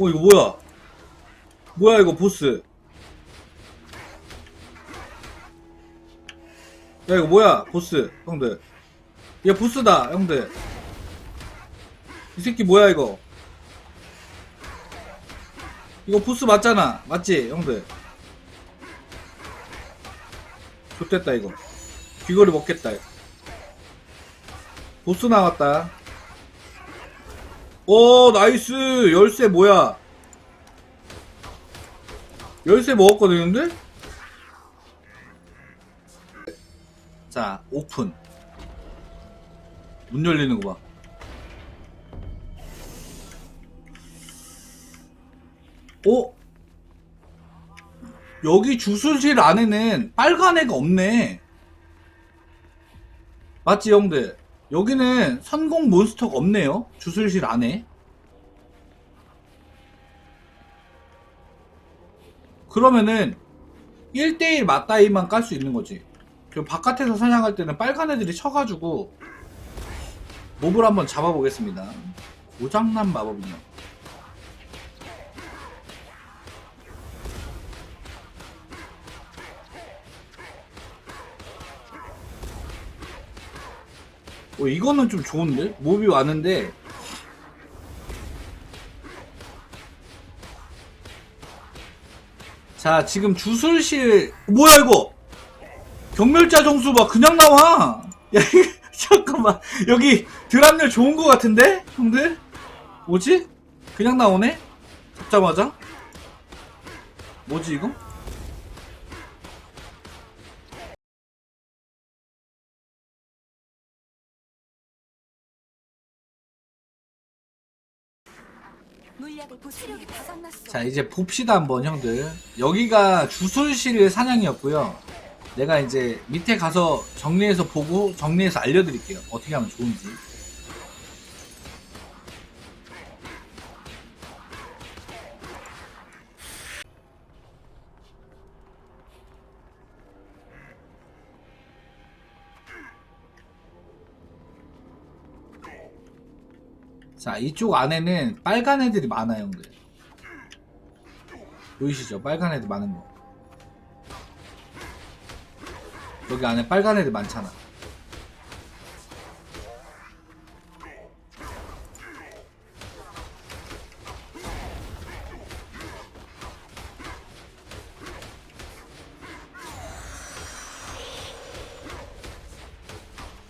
어 이거 뭐야? 뭐야 이거 보스? 야 이거 뭐야 보스 형들? 얘 보스다 형들. 이 새끼 뭐야 이거? 이거 보스 맞잖아 맞지 형들? 좋됐다 이거. 귀걸이 먹겠다. 이거. 보스 나왔다. 오 나이스 열쇠 뭐야? 열쇠 먹었거든 근데? 자 오픈 문 열리는 거 봐. 어? 여기 주술실 안에는 빨간 애가 없네. 맞지 형들? 여기는 선공 몬스터가 없네요. 주술실 안에. 그러면은 1대1 맞다이만 깔 수 있는 거지. 그 바깥에서 사냥할 때는 빨간 애들이 쳐가지고 몹을 한번 잡아보겠습니다. 고장난 마법이요. 어, 이거는 좀 좋은데? 몹이 왔는데 자 지금 주술실 뭐야 이거? 경멸자 정수 봐 그냥 나와. 야 잠깐만. 여기 드랍률 좋은 거 같은데? 형들? 뭐지? 그냥 나오네? 잡자마자? 뭐지 이거 자 이제 봅시다 한번 형들. 여기가 주술실 사냥이었고요. 내가 이제 밑에 가서 정리해서 보고 정리해서 알려드릴게요. 어떻게 하면 좋은지 자 이쪽 안에는 빨간 애들이 많아요 형들. 보이시죠? 빨간 애들 많은 거. 여기 안에 빨간 애들 많잖아.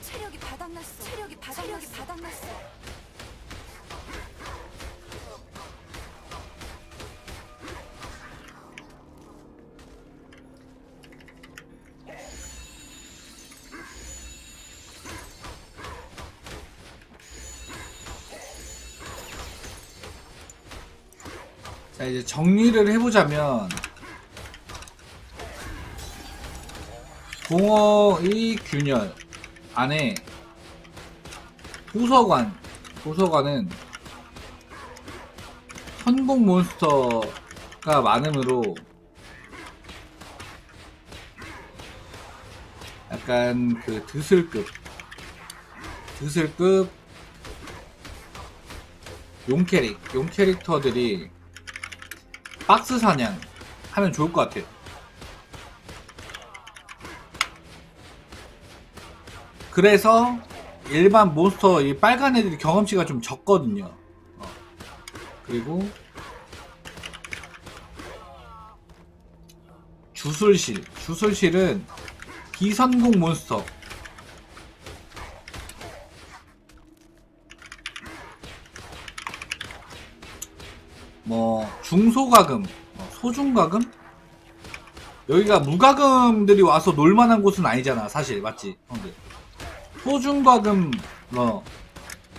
체력이 바닥났어. 체력이 바닥났어. 자 이제 정리를 해보자면 공허의 균열 안에 도서관 도서관은 천공 몬스터가 많으므로 약간 그 드슬급 드슬급 용 캐릭 용 캐릭터들이 박스 사냥 하면 좋을 것 같아요. 그래서 일반 몬스터 이 빨간 애들이 경험치가 좀 적거든요. 어. 그리고 주술실 주술실은 비선공 몬스터 중소가금, 어, 소중가금? 여기가 무가금들이 와서 놀만한 곳은 아니잖아, 사실 맞지, 형들. 소중가금 뭐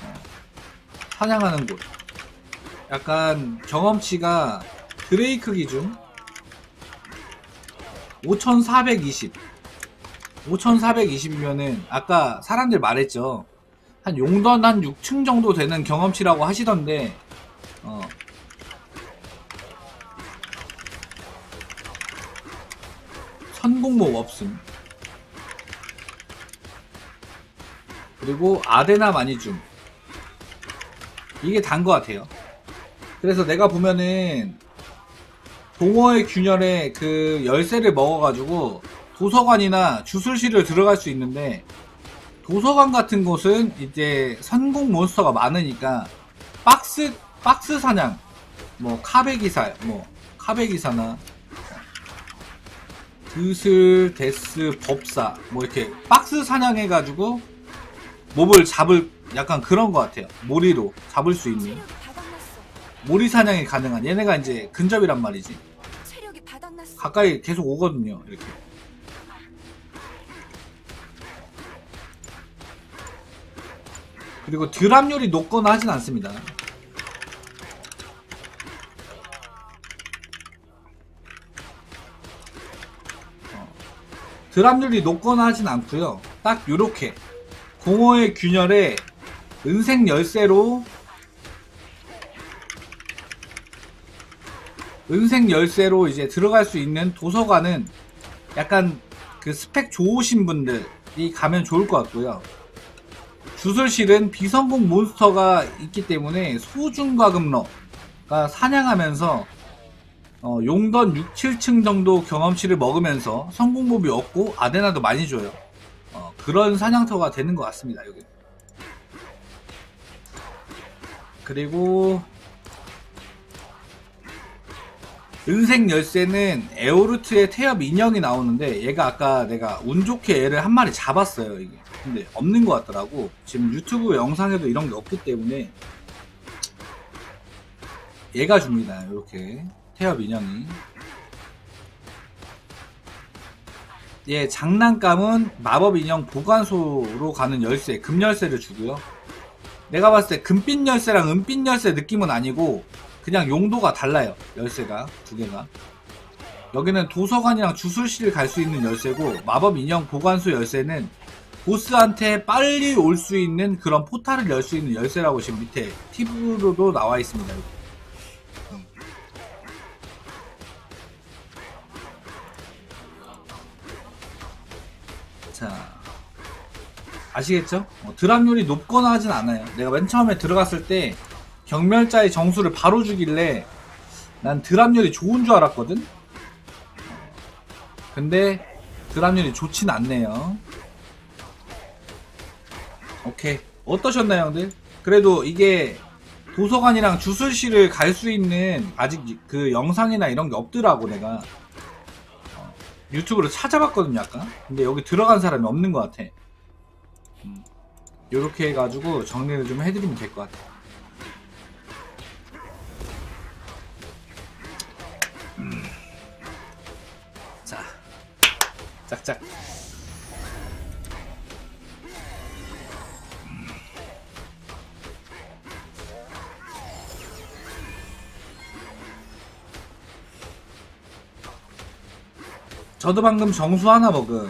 어, 사냥하는 곳. 약간 경험치가 드레이크 기준 5,420. 5,420이면은 아까 사람들 말했죠. 한 용던 한 6층 정도 되는 경험치라고 하시던데 어, 선공모 없음. 그리고 아데나 많이 줌. 이게 단 것 같아요. 그래서 내가 보면은 동호회 균열에 그 열쇠를 먹어가지고 도서관이나 주술실을 들어갈 수 있는데 도서관 같은 곳은 이제 선공 몬스터가 많으니까 박스 박스 사냥 뭐 카베 기사 뭐 카베 기사나 드슬 데스 법사 뭐 이렇게 박스 사냥해가지고 몹을 잡을 약간 그런 것 같아요 모리로 잡을 수 있는. 모리 사냥이 가능한 얘네가 이제 근접이란 말이지. 가까이 계속 오거든요 이렇게 그리고 듀랍률이 높거나 하진 않습니다 드랍률이 높거나 하진 않고요 딱 요렇게 공허의 균열에 은색 열쇠로 은색 열쇠로 이제 들어갈 수 있는 도서관은 약간 그 스펙 좋으신 분들이 가면 좋을 것 같고요. 주술실은 비성공 몬스터가 있기 때문에 소중과금러가 사냥하면서 어, 용던 6, 7층 정도 경험치를 먹으면서 성공몹이 없고 아데나도 많이 줘요. 어, 그런 사냥터가 되는 것 같습니다. 여기. 그리고 은색 열쇠는 에오르트의 태엽 인형이 나오는데 얘가 아까 내가 운 좋게 얘를 한 마리 잡았어요 이게 근데 없는 것 같더라고 지금 유튜브 영상에도 이런 게 없기 때문에 얘가 줍니다 이렇게 태엽 인형이 얘 장난감은 마법 인형 보관소로 가는 열쇠 금 열쇠를 주고요 내가 봤을 때 금빛 열쇠랑 은빛 열쇠 느낌은 아니고 그냥 용도가 달라요. 열쇠가 두 개가. 여기는 도서관이랑 주술실 갈 수 있는 열쇠고 마법 인형 보관소 열쇠는 보스한테 빨리 올 수 있는 그런 포탈을 열 수 있는 열쇠라고 지금 밑에 팁으로도 나와 있습니다. 자, 아시겠죠? 어, 드랍률이 높거나 하진 않아요. 내가 맨 처음에 들어갔을 때 경멸자의 정수를 바로 주길래 난 드랍률이 좋은 줄 알았거든? 근데 드랍률이 좋진 않네요. 오케이. 어떠셨나요, 형들? 그래도 이게 도서관이랑 주술실을 갈 수 있는 아직 그 영상이나 이런 게 없더라고, 내가. 어, 유튜브로 찾아봤거든요, 아까. 근데 여기 들어간 사람이 없는 것 같아. 음, 요렇게 해가지고 정리를 좀 해드리면 될 것 같아. 자, 짝짝. 저도 방금 정수 하나 먹음.